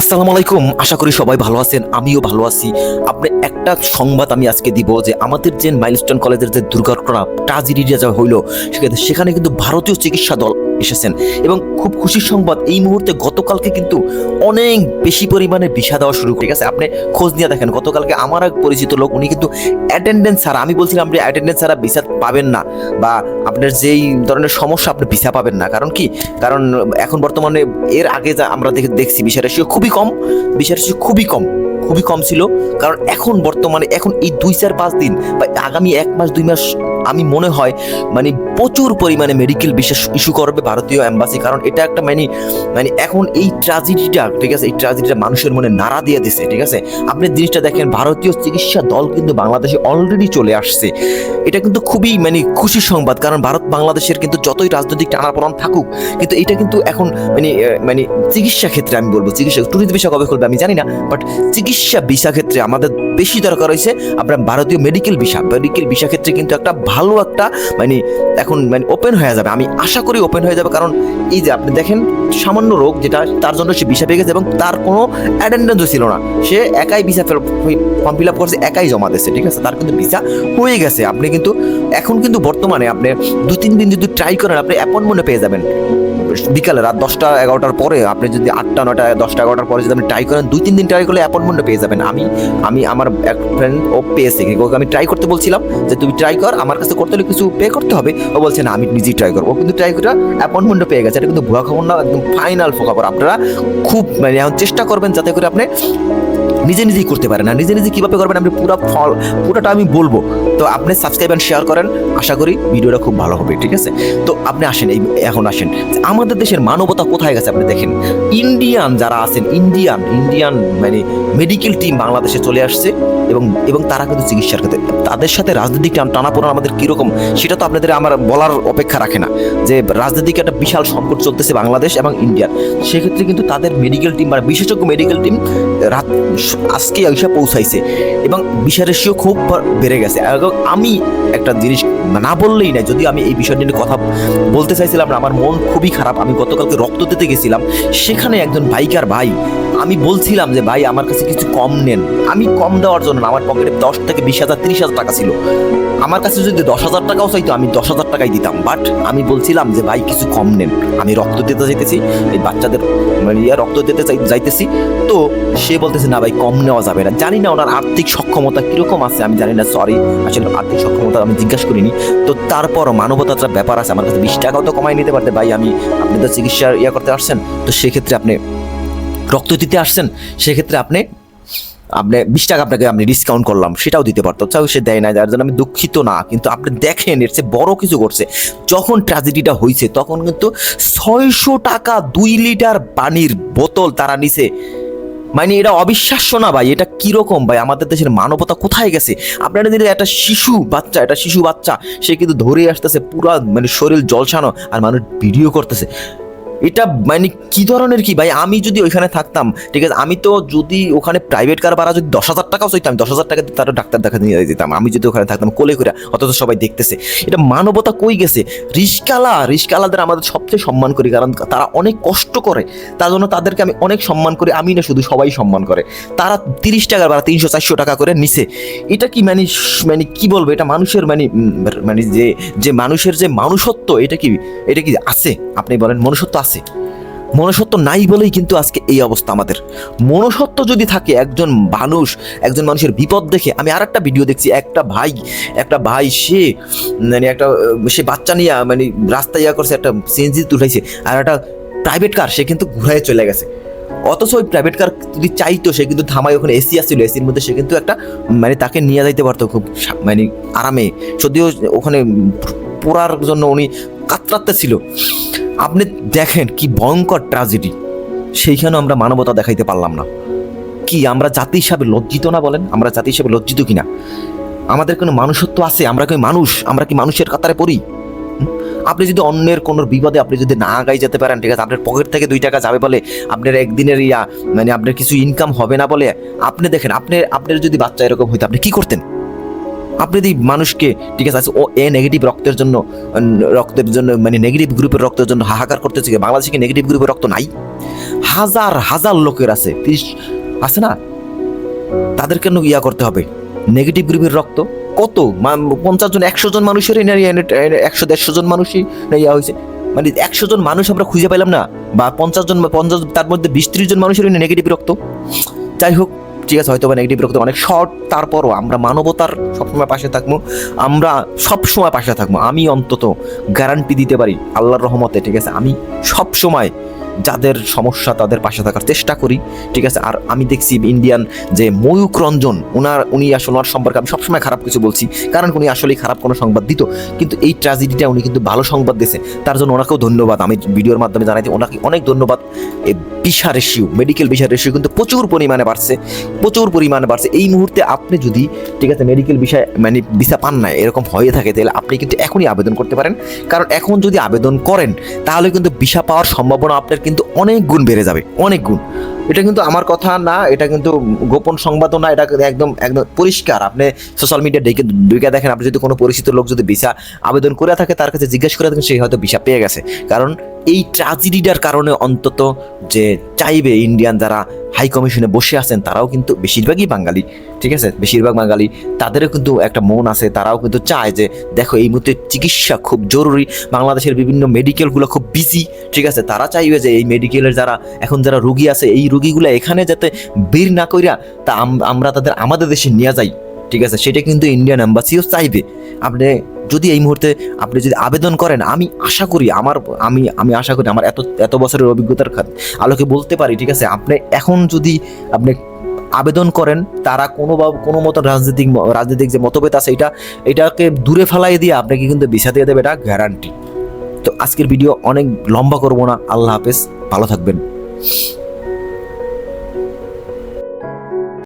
আসসালামু আলাইকুম, আশা করি সবাই ভালো আছেন, আমিও ভালো আছি। আপনি একটা সংবাদ আমি আজকে দিব যে আমাদের যে মাইলস্টোন কলেজের যে দুর্ঘটনা ট্রাজেডিটা যা হইল, সেখানে সেখানে কিন্তু ভারতীয় চিকিৎসা দল এসেছেন। এবং খুব খুশির সংবাদ, এই মুহূর্তে গতকালকে কিন্তু অনেক বেশি পরিমাণে ভিসা দেওয়া শুরু ঠিক আছে? আপনি খোঁজ নিয়ে দেখেন, গতকালকে আমার এক পরিচিত লোক, উনি কিন্তু অ্যাটেন্ডেন্স ছাড়া আমি বলছিলাম আপনি অ্যাটেন্ডেন্স ছাড়া ভিসা পাবেন না বা আপনার যেই ধরনের সমস্যা, আপনি ভিসা পাবেন না। কারণ কি? কারণ এখন বর্তমানে এর আগে যা আমরা দেখে দেখছি, ভিসা রেশিও খুবই কম, ভিসা রেশিও খুবই কম। খুবই কম ছিল। কারণ এখন বর্তমানে, এখন এই দুই চার পাঁচ দিন বা আগামী এক মাস, দুই মাস আমি মনে হয় মানে প্রচুর পরিমাণে মেডিকেল বিশেষ ইস্যু করবে ভারতীয় এম্বাসি কারণ এটা একটা মানে মানে এখন এই ট্রাজেডিটা ঠিক আছে? এই ট্রাজেডিটা মানুষের মনে নাড়া দিয়ে দিছে, ঠিক আছে? আপনি জিনিসটা দেখেন, ভারতীয় চিকিৎসা দল কিন্তু বাংলাদেশে অলরেডি চলে আসছে। এটা কিন্তু খুবই মানে খুশির সংবাদ, কারণ ভারত বাংলাদেশের কিন্তু যতই রাজনৈতিক টানাপোড়ান থাকুক, কিন্তু এটা কিন্তু এখন মানে মানে চিকিৎসা ক্ষেত্রে আমি বলব, চিকিৎসা ট্যুরিস্ট বিষয় কবে করবে আমি জানি না বাট চিকিৎসা ভিসা ক্ষেত্রে আমাদের বেশি দরকার হয়েছে আপনার ভারতীয় মেডিকেল ভিসা মেডিকেল ভিসা ক্ষেত্রে কিন্তু একটা ভালো একটা মানে এখন মানে ওপেন হয়ে যাবে। আমি আশা করি ওপেন হয়ে যাবে কারণ এই যে আপনি দেখেন সামান্য রোগ যেটা, তার জন্য সে ভিসা পেয়ে গেছে এবং তার কোনো অ্যাটেন্ডেন্সও ছিল না। সে একাই ভিসা ফর্ম ফিল আপ করছে, একাই জমা দিচ্ছে ঠিক আছে? তার কিন্তু ভিসা হয়ে গেছে। আপনি কিন্তু, এখন কিন্তু বর্তমানে আপনি দু তিন দিন যদি ট্রাই করেন, আপনি অ্যাপয়েন্টমেন্টে পেয়ে যাবেন। বিকালে রাত দশটা এগারোটার পরে আপনি যদি আটটা নটা দশটা, এগারোটার পরে যদি আপনি ট্রাই করেন, দুই, তিন দিন ট্রাই করলে অ্যাপয়েন্টমেন্টও পেয়ে যাবেন। আমি আমি আমার এক ফ্রেন্ড ও পেয়েছে। ওকে আমি ট্রাই করতে বলছিলাম যে, তুমি ট্রাই কর, আমার কাছে করতে হলে কিছু পে করতে হবে। ও বলছে, না, আমি নিজেই ট্রাই করব। কিন্তু ট্রাই করে অ্যাপয়েন্টমেন্টও পেয়ে গেছে। এটা কিন্তু ভুয়া খবর না, একদম ফাইনাল খবর আপনারা খুব মানে চেষ্টা করবেন যাতে করে আপনি নিজে নিজেই করতে পারেন আর নিজে নিজে কীভাবে করবেন আপনি পুরো ফল, পুরোটা আমি বলব। তো আপনি সাবস্ক্রাইব অ্যান্ড শেয়ার করেন। আশা করি ভিডিওটা খুব ভালো হবে, ঠিক আছে? তো আপনি আসেন এই, এখন আসেন। আমাদের দেশের মানবতা কোথায় গেছে আপনি দেখেন। ইন্ডিয়ান যারা আছেন ইন্ডিয়ান ইন্ডিয়ান মানে মেডিকেল টিম বাংলাদেশে চলে আসছে এবং এবং তারা কিন্তু চিকিৎসার ক্ষেত্রে, তাদের সাথে রাজনৈতিক টান- টানাপোড়েন আমাদের কীরকম সেটা তো আপনাদের আমার বলার অপেক্ষা রাখে না। যে রাজনৈতিক একটা বিশাল সংকট চলতেছে বাংলাদেশ এবং ইন্ডিয়ার সেক্ষেত্রে কিন্তু তাদের মেডিকেল টিম বা বিশেষজ্ঞ মেডিকেল টিম রাত আজকে এসে পৌঁছাইছে। এবং বিষয় রেশিও খুব বেড়ে গেছে। এবং আমি একটা জিনিস না বললেই না যদি আমি এই বিষয় নিয়ে কথা বলতে চাইছিলাম না, আমার মন খুবই খারাপ। আমি গতকালকে রক্ত দিতে গেছিলাম, সেখানে একজন বাইকার ভাই, আমি বলছিলাম যে, ভাই, আমার কাছে কিছু কম নেন। আমি কম দেওয়ার জন্য আমার পকেটে দশ থেকে বিশ হাজার, তিরিশ হাজার টাকা ছিল। আমার কাছে যদি দশ হাজার টাকাও চাইতো, আমি দশ হাজার টাকাই দিতাম। বাট আমি বলছিলাম যে, ভাই, কিছু কম নেন। আমি রক্ত দিতে চাইতেছি এই বাচ্চাদের ইয়া রক্ত দিতে যাইতেছি। তো সে বলতেছে, না ভাই, কম নেওয়া যাবে না। জানি না ওনার আর্থিক সক্ষমতা কীরকম আছে, আমি জানি না সরি আসলে আর্থিক সক্ষমতা আমি জিজ্ঞাসা করিনি। তো তারপরও মানবতার ব্যাপার আছে, আমার কাছে বিশ টাকাও তো কমাই নিতে পারতে। ভাই, আমি আপনি তো চিকিৎসার ইয়া করতে আসছেন, তো সেক্ষেত্রে আপনি রক্ত দিতে আসছেন, সেক্ষেত্রে আপনি আপনি বিশ টাকা আপনাকে আমি ডিসকাউন্ট করলাম, সেটাও দিতে পারতো। চাও সে দেয় না যার জন্য আমি দুঃখিত না। কিন্তু আপনি দেখেন, এর চেয়ে বড় কিছু করছে। যখন ট্র্যাজেডিটা হয়েছে তখন কিন্তু ছয়শো টাকা দুই লিটার পানির বোতল তারা নিছে। মানে এটা অবিশ্বাস্য না ভাই, এটা কীরকম ভাই? আমাদের দেশের মানবতা কোথায় গেছে? আপনারা যদি একটা শিশু বাচ্চা, একটা শিশু বাচ্চা, সে কিন্তু ধরে আসতেছে, পুরা মানে শরীর জলসানো, আর মানুষ ভিডিও করতেছে। এটা মানে কি ধরনের কি? ভাই, আমি যদি ওইখানে থাকতাম, ঠিক আছে, আমি তো যদি ওখানে প্রাইভেট কার ভাড়া যদি দশ হাজার টাকাও চাইতাম, দশ হাজার টাকা দিয়ে তারা ডাক্তার দেখা নিয়ে যেতাম। আমি যদি ওখানে থাকতাম, কোলে করে অথচ সবাই দেখতেছে। এটা মানবতা কই গেছে? রিস্কালা, রিস্কালাদের আমাদের সবচেয়ে সম্মান করি, কারণ তারা অনেক কষ্ট করে। তার জন্য তাদেরকে আমি অনেক সম্মান করি, আমি না শুধু সবাই সম্মান করে। তারা তিরিশ টাকার ভাড়া, তিনশো, চারশো টাকা করে নিছে। এটা কি মানে মানে কি বলব, এটা মানুষের মানে মানে যে যে মানুষের যে মানুষত্ব, এটা কি এটা কি আছে? আপনি বলেন, মনুষ্যত্ব আছে? মনুষ্যত্ব নাই বলেই কিন্তু আজকে এই অবস্থা আমাদের। মনুষ্যত্ব যদি থাকে, একজন মানুষ, একজন মানুষের বিপদ দেখে, আমি আর একটা ভিডিও দেখছি, একটা ভাই একটা ভাই, সে মানে একটা, সে বাচ্চা নিয়ে মানে রাস্তায় ইয়া করছে, একটা সিএনজি উঠাইছে, আর একটা প্রাইভেট কার সে কিন্তু ঘুরায় চলে গেছে। অথচ ওই প্রাইভেট কার যদি চাইতো, সে কিন্তু থামায় ওখানে এসি আসছিল এসির মধ্যে সে কিন্তু একটা মানে তাকে নিয়ে যাইতে পারতো খুব মানে আরামে। যদিও ওখানে পোড়ার জন্য উনি কাতরাতে ছিল। আপনি দেখেন কি ভয়ঙ্কর ট্রাজেডি সেইখানেও আমরা মানবতা দেখাইতে পারলাম না। কি, আমরা জাতি হিসাবে লজ্জিত না বলেন? আমরা জাতি হিসাবে লজ্জিত কিনা? আমাদের কোনো মানুষত্ব আছে? আমরা কি মানুষ? আমরা কি মানুষের কাতারে পড়ি? আপনি যদি অন্যের কোনো বিপদে আপনি যদি না আগাই যেতে পারেন, ঠিক আছে, আপনার পকেট থেকে দুই টাকা যাবে বলে আপনার একদিনের ইয়া মানে আপনার কিছু ইনকাম হবে না বলে, আপনি দেখেন আপনি আপনার যদি বাচ্চা এরকম হইতো, আপনি কি করতেন? আপনি যদি মানুষকে, ঠিক আছে ও এ নেগেটিভ রক্তের জন্য রক্তের জন্য মানে নেগেটিভ গ্রুপের রক্তের জন্য হাহাকার করতেছে? বাংলাদেশে কি নেগেটিভ গ্রুপের রক্ত নাই? হাজার হাজার লোকের আছে, তিরিশ, আছে না? তাদের কেন ইয়া করতে হবে? নেগেটিভ গ্রুপের রক্ত কত? পঞ্চাশ জন, একশো জন মানুষেরই না একশো, দেড়শো জন মানুষই ইয়া হয়েছে? মানে একশো জন মানুষ আমরা খুঁজে পেলাম না? বা পঞ্চাশ জন, পঞ্চাশ, তার মধ্যে বিশ, ত্রিশ জন মানুষেরই নেগেটিভ রক্ত? যাই হোক ঠিক আছে হয়তো নেগেটিভ রক্ত অনেক শর্ট তারপরও আমরা মানবতার সবসময় পাশে থাকব, আমরা সবসময় পাশে থাকব, আমি অন্তত গ্যারান্টি দিতে পারি, আল্লাহর রহমতে, ঠিক আছে, আমি সব সময় যাদের সমস্যা তাদের পাশে থাকার চেষ্টা করি, ঠিক আছে? আর আমি দেখছি ইন্ডিয়ান যে ময়ূক রঞ্জন ওনার উনি আসলে ওনার সম্পর্কে আমি সবসময় খারাপ কিছু বলছি, কারণ উনি আসলেই খারাপ কোনো সংবাদ দিত। কিন্তু এই ট্র্যাজেডিটা উনি কিন্তু ভালো সংবাদ দিয়েছে। তার জন্য ওনাকেও ধন্যবাদ। আমি ভিডিওর মাধ্যমে জানাই ওনাকে অনেক ধন্যবাদ। Visa ratio medical visa ratio কিন্তু প্রচুর পরিমাণে বাড়ছে, প্রচুর পরিমাণে বাড়ছে। এই মুহূর্তে আপনি যদি, ঠিক আছে মেডিকেল বিষয় মানে ভিসা পান না, এরকম হয়ে থাকে, তাহলে আপনি কিন্তু এখনই আবেদন করতে পারেন। কারণ এখন যদি আবেদন করেন, তাহলে কিন্তু ভিসা পাওয়ার সম্ভাবনা আপনার কিন্তু অনেক গুণ বেড়ে যাবে, অনেক গুণ। এটা কিন্তু আমার কথা না, এটা কিন্তু গোপন সংবাদও না, এটা একদম একদম পরিষ্কার। আপনি সোশ্যাল মিডিয়া ডেকে ডুকে দেখেন, আপনি যদি কোনো পরিচিত লোক যদি ভিসা আবেদন করে থাকে, তার কাছে জিজ্ঞেস করে থাকেন সে হয়তো ভিসা পেয়ে গেছে। কারণ এই ট্রাজেডিটার কারণে অন্তত যে চাইবে ইন্ডিয়ান যারা হাই কমিশনে বসে আছেন, তারাও কিন্তু বেশিরভাগই বাঙালি, ঠিক আছে? বেশিরভাগ বাঙালি, তাদেরও কিন্তু একটা মন আছে, তারাও কিন্তু চায় যে, দেখো, এই মুহূর্তে চিকিৎসা খুব জরুরি, বাংলাদেশের বিভিন্ন মেডিকেলগুলো খুব বিজি ঠিক আছে? তারা চাইবে যে, এই মেডিকেলের যারা, এখন যারা রুগী আছে, এই রুগীগুলো এখানে যাতে বের না কইরা তা আম- আমরা তাদের আমাদের দেশে নিয়ে যাই, ঠিক আছে? সেটা কিন্তু ইন্ডিয়ান এম্বাসিও চাইবে। আপনি যদি এই মুহূর্তে আপনি যদি আবেদন করেন, আমি আশা করি আমার, আমি আমি আশা করি আমার এত এত বছরের অভিজ্ঞতার আলোকে বলতে পারি, ঠিক আছে? আপনি এখন যদি আপনি আবেদন করেন, তারা কোনো বা, কোনো মতো রাজনৈতিক রাজনৈতিক যে মতভেদ আছে, এটা, এটাকে দূরে ফেলাই দিয়ে আপনাকে কিন্তু বিষা দিয়ে দেবে, এটা গ্যারান্টি তো আজকের ভিডিও অনেক লম্বা করব না। আল্লাহ হাফেজ, ভালো থাকবেন।